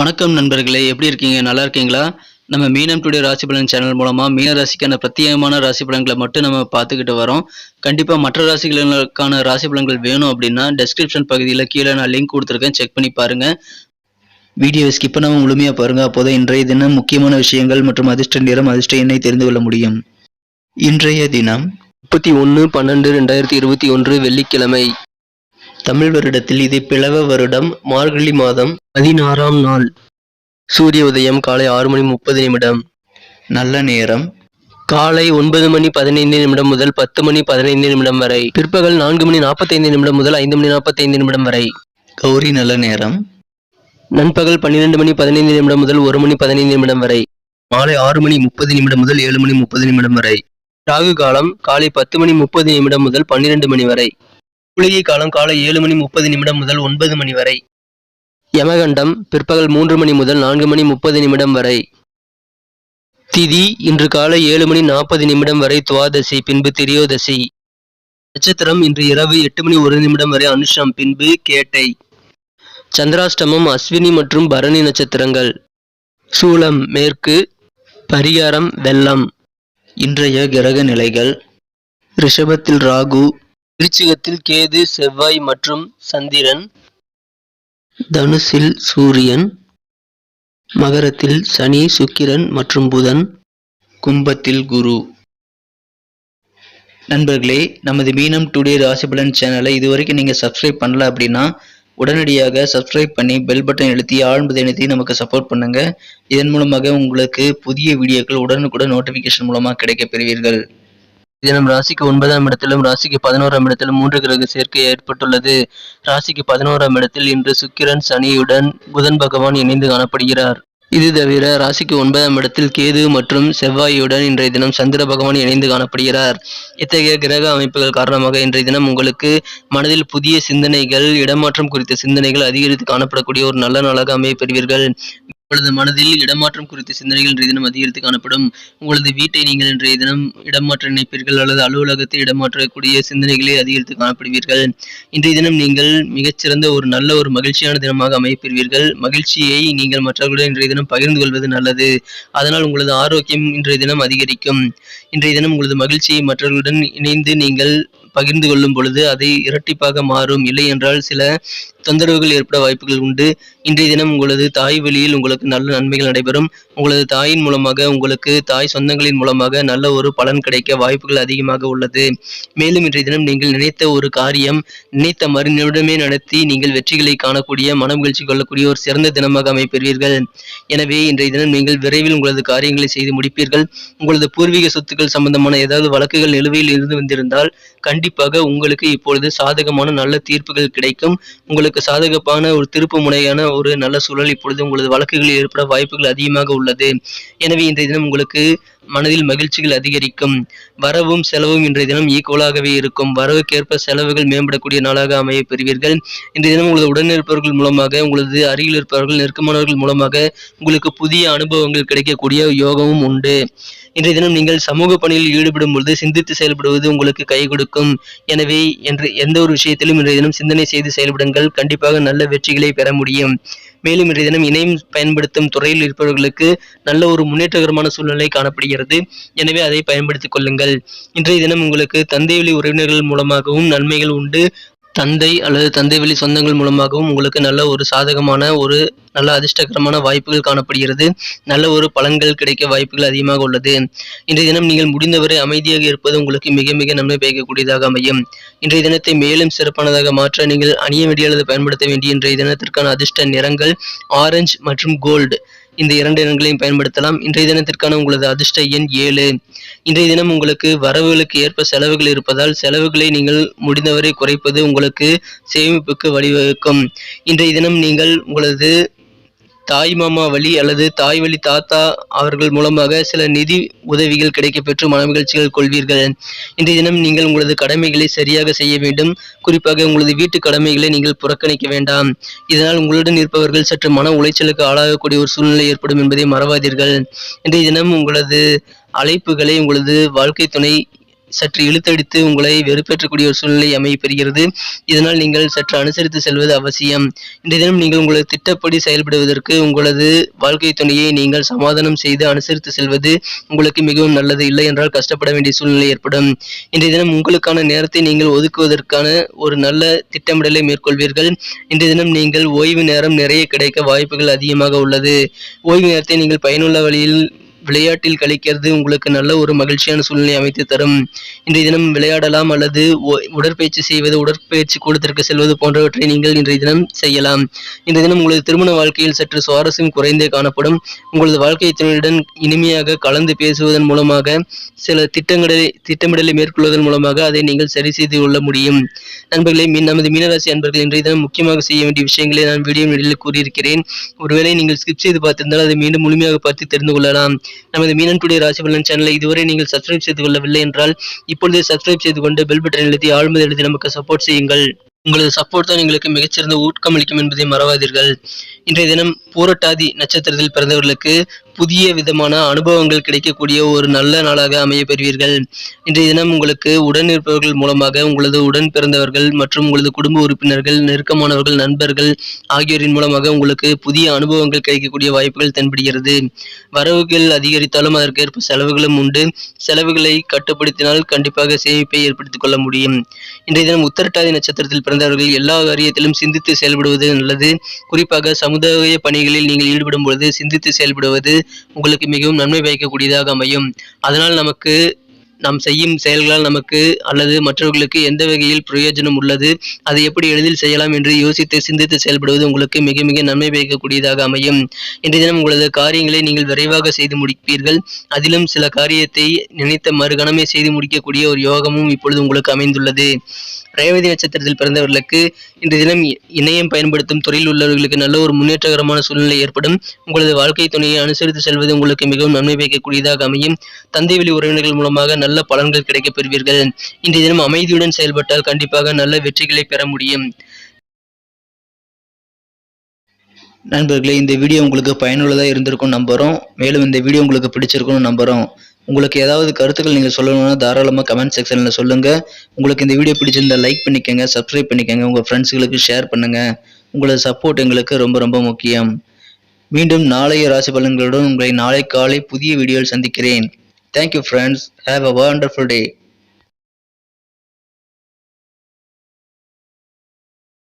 வணக்கம் நண்பர்களே எப்படி இருக்கீங்க? நல்லா இருக்கீங்களா? நம்ம மீனம் டுடே ராசி பலன் சேனல் மூலமாக மீன ராசிக்கான பிரத்யேகமான ராசி பலன்களை மட்டும் நம்ம பார்த்துக்கிட்டு வரோம். கண்டிப்பாக மற்ற ராசிகளுக்கான ராசி பலன்கள் வேணும் அப்படின்னா டெஸ்கிரிப்ஷன் பகுதியில் கீழே நான் லிங்க் கொடுத்துருக்கேன். செக் பண்ணி பாருங்கள் வீடியோவை ஸ்கிப் பண்ணாமல் முழுமையாக பாருங்க. அப்போதான் இன்றைய தினம் முக்கியமான விஷயங்கள் மற்றும் அதிர்ஷ்ட நிறம் அதிர்ஷ்ட எண்ணை தெரிந்து கொள்ள முடியும். இன்றைய தினம் முப்பத்தி ஒன்று பன்னெண்டு ரெண்டாயிரத்தி இருபத்தி ஒன்று வெள்ளிக்கிழமை. தமிழ் வருடத்தில் இது பிளவ வருடம் மார்கழி மாதம் பதினாறாம் நாள். சூரிய உதயம் காலை ஆறு மணி முப்பது நிமிடம். நல்ல நேரம். காலை ஒன்பது மணி பதினைந்து நிமிடம் முதல் பத்து மணி பதினைந்து நிமிடம் வரை. பிற்பகல் நான்கு மணி நாற்பத்தைந்து நிமிடம் முதல் ஐந்து மணி நாற்பத்தைந்து நிமிடம் வரை. கௌரி நல்ல நேரம். நண்பகல் பன்னிரெண்டு மணி பதினைந்து நிமிடம் முதல் ஒரு மணி பதினைந்து நிமிடம் வரை. மாலை ஆறு மணி முப்பது நிமிடம் முதல் ஏழு மணி முப்பது நிமிடம் வரை. ராகு காலம் காலை பத்து மணி முப்பது நிமிடம் முதல் பன்னிரண்டு மணி வரை. குளிகை காலம் காலை ஏழு மணி முப்பது நிமிடம் முதல் ஒன்பது மணி வரை. யமகண்டம் பிற்பகல் மூன்று மணி முதல் நான்கு மணி முப்பது நிமிடம் வரை. திதி இன்று காலை ஏழு மணி நாற்பது நிமிடம் வரை துவாதசி பின்பு திரியோதசி. நட்சத்திரம் இன்று இரவு எட்டு மணி ஒரு நிமிடம் வரை அனுஷம் பின்பு கேட்டை. சந்திராஷ்டமம் அஸ்வினி மற்றும் பரணி நட்சத்திரங்கள். சூலம் மேற்கு பரிகாரம் வெள்ளம். இன்றைய கிரக நிலைகள். ரிஷபத்தில் ராகு விருச்சிகத்தில் கேது செவ்வாய் மற்றும் சந்திரன் தனுசில் சூரியன் மகரத்தில் சனி சுக்கிரன் மற்றும் புதன் கும்பத்தில் குரு. நண்பர்களே நமது மீனம் டுடே ராசிபலன் சேனலை இதுவரைக்கும் நீங்கள் சப்ஸ்கிரைப் பண்ணல அப்படின்னா உடனடியாக சப்ஸ்கிரைப் பண்ணி பெல் பட்டன் எழுத்தி ஆழ்ந்ததை இணைத்தி நமக்கு சப்போர்ட் பண்ணுங்க. இதன் மூலமாக உங்களுக்கு புதிய வீடியோக்கள் உடனுக்குடன் நோட்டிஃபிகேஷன் மூலமாக கிடைக்கப் பெறுவீர்கள். தினம் ராசிக்கு ஒன்பதாம் இடத்திலும் ராசிக்கு பதினோராம் இடத்திலும் மூன்று கிரக சேர்க்கை ஏற்பட்டுள்ளது. ராசிக்கு பதினோராம் இடத்தில் இன்று சுக்கிரன் சனியுடன் புதன் பகவான் இணைந்து காணப்படுகிறார். இது தவிர ராசிக்கு ஒன்பதாம் இடத்தில் கேது மற்றும் செவ்வாயுடன் இன்றைய தினம் சந்திர பகவான் இணைந்து காணப்படுகிறார். இத்தகைய கிரக அமைப்புகள் காரணமாக இன்றைய தினம் உங்களுக்கு மனதில் புதிய சிந்தனைகள் இடமாற்றம் குறித்த சிந்தனைகள் அதிகரித்து காணப்படக்கூடிய ஒரு நல்ல நாளாக அமைய பெறுவீர்கள். உங்களது மனதில் இடமாற்றம் குறித்த சிந்தனைகள் இன்றைய தினம் அதிகரித்து காணப்படும். உங்களது வீட்டை நீங்கள் இன்றைய தினம் இடமாற்ற நினைப்பீர்கள் அல்லது அலுவலகத்தை இடமாற்றக்கூடிய சிந்தனைகளை அதிகரித்து காணப்படுவீர்கள். இன்றைய தினம் நீங்கள் மிகச்சிறந்த ஒரு நல்ல ஒரு மகிழ்ச்சியான தினமாக அமையப்பெறுவீர்கள் மகிழ்ச்சியை நீங்கள் மற்றவர்களுடன் இன்றைய தினம் பகிர்ந்து கொள்வது நல்லது. அதனால் உங்களது ஆரோக்கியம் இன்றைய தினம் அதிகரிக்கும். இன்றைய தினம் உங்களது மகிழ்ச்சியை மற்றவர்களுடன் இணைந்து நீங்கள் பகிர்ந்து கொள்ளும் பொழுது அதை இரட்டிப்பாக மாறும். இல்லை என்றால் சில தொந்தரவுகள் ஏற்பட வாய்ப்புகள் உண்டு. இன்றைய தினம் உங்களது தாய் வழியில் உங்களுக்கு நல்ல நன்மைகள் நடைபெறும். உங்களது தாயின் மூலமாக உங்களுக்கு தாய் சொந்தங்களின் மூலமாக நல்ல ஒரு பலன் கிடைக்க வாய்ப்புகள் அதிகமாக உள்ளது. மேலும் இன்றைய தினம் நீங்கள் நினைத்த ஒரு காரியம் நினைத்த மறுநிமிடமே நடத்தி நீங்கள் வெற்றிகளை காணக்கூடிய மனமகிழ்ச்சி கொள்ளக்கூடிய ஒரு சிறந்த தினமாக அமைப்பெறுவீர்கள். எனவே இன்றைய தினம் நீங்கள் விரைவில் உங்களது காரியங்களை செய்து முடிப்பீர்கள். உங்களது பூர்வீக சொத்துக்கள் சம்பந்தமான ஏதாவது வழக்குகள் நிலுவையில் இருந்து வந்திருந்தால் கண்டிப்பாக உங்களுக்கு இப்பொழுது சாதகமான நல்ல தீர்ப்புகள் கிடைக்கும். உங்களுக்கு சாதகமான ஒரு திருப்பு முனையான ஒரு நல்ல சூழல் இப்பொழுது உங்களது வழக்குகளில் ஏற்பட வாய்ப்புகள் அதிகமாக உள்ளது. எனவே இன்றைய தினம் உங்களுக்கு மனதில் மகிழ்ச்சிகள் அதிகரிக்கும். வரவும் செலவும் இன்றைய தினம் ஈக்குவலாகவே இருக்கும். வரவுக்கேற்ப செலவுகள் மேம்படக்கூடிய நாளாக அமைய பெறுவீர்கள். இன்றைய தினம் உங்களது உடனிருப்பவர்கள் மூலமாக உங்களது அருகில் இருப்பவர்கள் நெருக்கமானவர்கள் மூலமாக உங்களுக்கு புதிய அனுபவங்கள் கிடைக்கக்கூடிய யோகமும் உண்டு. இன்றைய தினம் நீங்கள் சமூக பணியில் ஈடுபடும் பொழுது சிந்தித்து செயல்படுவது உங்களுக்கு கை கொடுக்கும். எனவே என்று எந்த ஒரு விஷயத்திலும் இன்றைய தினம் சிந்தனை செய்து செயல்படுங்கள். கண்டிப்பாக நல்ல வெற்றிகளை பெற முடியும். மேலும் இன்றைய தினம் இணையம் பயன்படுத்தும் துறையில் இருப்பவர்களுக்கு நல்ல ஒரு முன்னேற்றகரமான சூழ்நிலை காணப்படுகிறது. எனவே அதை பயன்படுத்திக் கொள்ளுங்கள். இன்றைய தினம் உங்களுக்கு தந்தை வழி உறவினர்கள் மூலமாகவும் நன்மைகள் உண்டு. தந்தை அல்லது தந்தை வழி சொந்தங்கள் மூலமாகவும் உங்களுக்கு நல்ல ஒரு சாதகமான ஒரு நல்ல அதிர்ஷ்டகரமான வாய்ப்புகள் காணப்படுகிறது. நல்ல ஒரு பலன்கள் கிடைக்க வாய்ப்புகள் அதிகமாக உள்ளது. இன்றைய தினம் நீங்கள் முடிந்தவரை அமைதியாக இருப்பது உங்களுக்கு மிக மிக நன்மை பயக்கக்கூடியதாக அமையும். இன்றைய தினத்தை மேலும் சிறப்பானதாக மாற்ற நீங்கள் அணிய வேண்டிய அல்லது பயன்படுத்த வேண்டிய இன்றைய தினத்திற்கான அதிர்ஷ்ட நிறங்கள் ஆரஞ்சு மற்றும் கோல்டு. இந்த இரண்டு எண்களையும் பயன்படுத்தலாம். இன்றைய தினத்திற்கான உங்களது அதிர்ஷ்ட எண் ஏழு. இன்றைய தினம் உங்களுக்கு வரவுகளுக்கு ஏற்ப செலவுகள் இருப்பதால் செலவுகளை நீங்கள் முடிந்தவரை குறைப்பது உங்களுக்கு சேமிப்புக்கு வழிவகுக்கும். இன்றைய தினம் நீங்கள் உங்களது தாய் மாமா வழி அல்லது தாய் வழி தாத்தா அவர்கள் மூலமாக சில நிதி உதவிகள் கிடைக்கப்பெற்று மனமகிழ்ச்சிகள் கொள்வீர்கள். இன்றைய தினம் நீங்கள் உங்களது கடமைகளை சரியாக செய்ய வேண்டும். குறிப்பாக உங்களது வீட்டு கடமைகளை நீங்கள் புறக்கணிக்க வேண்டாம். இதனால் உங்களுடன் இருப்பவர்கள் சற்று மன உளைச்சலுக்கு ஆளாகக்கூடிய ஒரு சூழ்நிலை ஏற்படும் என்பதை மறவாதீர்கள். இன்றைய தினம் உங்களது அழைப்புகளை உங்களது வாழ்க்கை துணை சற்று இழுத்தடித்து உங்களை வெறுப்பேற்றக்கூடிய ஒரு சூழ்நிலை அமையப்பெறுகிறது இதனால் நீங்கள் சற்று அனுசரித்து செல்வது அவசியம். இன்றைய தினம் நீங்கள் உங்களது திட்டப்படி செயல்படுவதற்கு உங்களது வாழ்க்கை துணையை நீங்கள் சமாதானம் செய்து அனுசரித்து செல்வது உங்களுக்கு மிகவும் நல்லது. இல்லை என்றால் கஷ்டப்பட வேண்டிய சூழ்நிலை ஏற்படும். இன்றைய தினம் உங்களுக்கான நேரத்தை நீங்கள் ஒதுக்குவதற்கான ஒரு நல்ல திட்டமிடலை மேற்கொள்வீர்கள். இன்றைய தினம் நீங்கள் ஓய்வு நேரம் நிறைய கிடைக்க வாய்ப்புகள் அதிகமாக உள்ளது. ஓய்வு நேரத்தை நீங்கள் பயனுள்ள வழியில் விளையாட்டில் கழிக்கிறது உங்களுக்கு நல்ல ஒரு மகிழ்ச்சியான சூழ்நிலை அமைத்து தரும். இன்றைய தினம் விளையாடலாம் அல்லது உடற்பயிற்சி செய்வது உடற்பயிற்சி கூடத்திற்கு செல்வது போன்றவற்றை நீங்கள் இன்றைய தினம் செய்யலாம். இன்றைய தினம் உங்களது திருமண வாழ்க்கையில் சற்று சுவாரஸ்யம் குறைந்தே காணப்படும். உங்களது வாழ்க்கை துணையுடன் இனிமையாக கலந்து பேசுவதன் மூலமாக சில திட்டங்களை திட்டமிடலை மேற்கொள்வதன் மூலமாக அதை நீங்கள் சரி செய்து கொள்ள முடியும். நண்பர்களே மீன் நமது மீனராசி அன்பர்கள் இன்றைய தினம் முக்கியமாக செய்ய வேண்டிய விஷயங்களை நான் வீடியோ நிலையில் கூறியிருக்கிறேன். ஒருவேளை நீங்கள் ஸ்கிப் செய்து பார்த்திருந்தால் அதை மீண்டும் முழுமையாக பார்த்து தெரிந்து கொள்ளலாம். நமது மீனன் டுடே ராசி பலன் சேனலை இதுவரை நீங்கள் சப்ஸ்கிரைப் செய்து கொள்ளவில்லை என்றால் இப்பொழுதே சப்ஸ்கிரைப் செய்து கொண்டு பெல் பட்டன் எழுதி ஆழ்மதி எழுதி நமக்கு சப்போர்ட் செய்யுங்கள். உங்களது சப்போர்ட் தான் எங்களுக்கு மிகச்சிறந்த ஊக்கமளிக்கும் என்பதை மறவாதீர்கள். இன்றைய தினம் பூரட்டாதி நட்சத்திரத்தில் பிறந்தவர்களுக்கு புதிய விதமான அனுபவங்கள் கிடைக்கக்கூடிய ஒரு நல்ல நாளாக அமைய பெறுவீர்கள் இன்றைய தினம் உங்களுக்கு உடன் இருப்பவர்கள் மூலமாக உங்களது உடன் பிறந்தவர்கள் மற்றும் உங்களது குடும்ப உறுப்பினர்கள் நெருக்கமானவர்கள் நண்பர்கள் ஆகியோரின் மூலமாக உங்களுக்கு புதிய அனுபவங்கள் கிடைக்கக்கூடிய வாய்ப்புகள் தென்படுகிறது. வரவுகள் அதிகரித்தாலும் அதற்கேற்ப செலவுகளும் உண்டு. செலவுகளை கட்டுப்படுத்தினால் கண்டிப்பாக சேமிப்பை ஏற்படுத்திக் கொள்ள முடியும். இன்றைய தினம் உத்தரட்டாதி நட்சத்திரத்தில் பிறந்தவர்கள் எல்லா காரியத்திலும் சிந்தித்து செயல்படுவது நல்லது. குறிப்பாக சமுதாய பணிகளில் நீங்கள் ஈடுபடும் பொழுது சிந்தித்து செயல்படுவது உங்களுக்கு மிகவும் நன்மை பயக்கக்கூடியதாக அமையும். அதனால் நமக்கு நாம் செய்யும் செயல்களால் நமக்கு அல்லது மற்றவர்களுக்கு எந்த வகையில் பிரயோஜனம் உள்ளது அதை எப்படி எளிதில் செய்யலாம் என்று யோசித்து சிந்தித்து செயல்படுவது உங்களுக்கு மிக மிக நன்மை பயக்கக்கூடியதாக அமையும். இன்றைய தினம் உங்களது காரியங்களை நீங்கள் விரைவாக செய்து முடிப்பீர்கள். அதிலும் சில காரியத்தை நினைத்த மறுகணமே செய்து முடிக்கக்கூடிய ஒரு யோகமும் இப்பொழுது உங்களுக்கு அமைந்துள்ளது. ரேவதி நட்சத்திரத்தில் பிறந்தவர்களுக்கு இன்று தினம் இணையம் பயன்படுத்தும் துறையில் உள்ளவர்களுக்கு நல்ல ஒரு முன்னேற்றகரமான சூழ்நிலை ஏற்படும். உங்களது வாழ்க்கை துணையை அனுசரித்து செல்வது உங்களுக்கு மிகவும் நன்மை பயக்கக்கூடியதாக அமையும். தந்தை வழி உறவினர்கள் மூலமாக நல்ல பலன்கள் கிடைக்கப் பெறுவீர்கள். இன்றைய தினம் அமைதியுடன் செயல்பட்டால் கண்டிப்பாக நல்ல வெற்றிகளை பெற முடியும். நண்பர்களே இந்த வீடியோ உங்களுக்கு பயனுள்ளதாக இருந்திருக்கும் நம்புகிறோம் மேலும் இந்த வீடியோ உங்களுக்கு பிடிச்சிருக்கும்னு நம்புகிறோம் உங்களுக்கு ஏதாவது கருத்துக்கள் நீங்கள் சொல்லணும்னா தாராளமாக கமெண்ட் செக்ஷனில் சொல்லுங்கள் உங்களுக்கு இந்த வீடியோ பிடிச்சிருந்தா லைக் பண்ணிக்கோங்க சப்ஸ்கிரைப் பண்ணிக்கோங்க உங்கள் ஃப்ரெண்ட்ஸுகளுக்கு ஷேர் பண்ணுங்கள் உங்களது சப்போர்ட் எங்களுக்கு ரொம்ப ரொம்ப முக்கியம். மீண்டும் நாளைய ராசி பலன்களுடன் உங்களை நாளை காலை புதிய வீடியோவில் சந்திக்கிறேன். Thank you friends have a wonderful day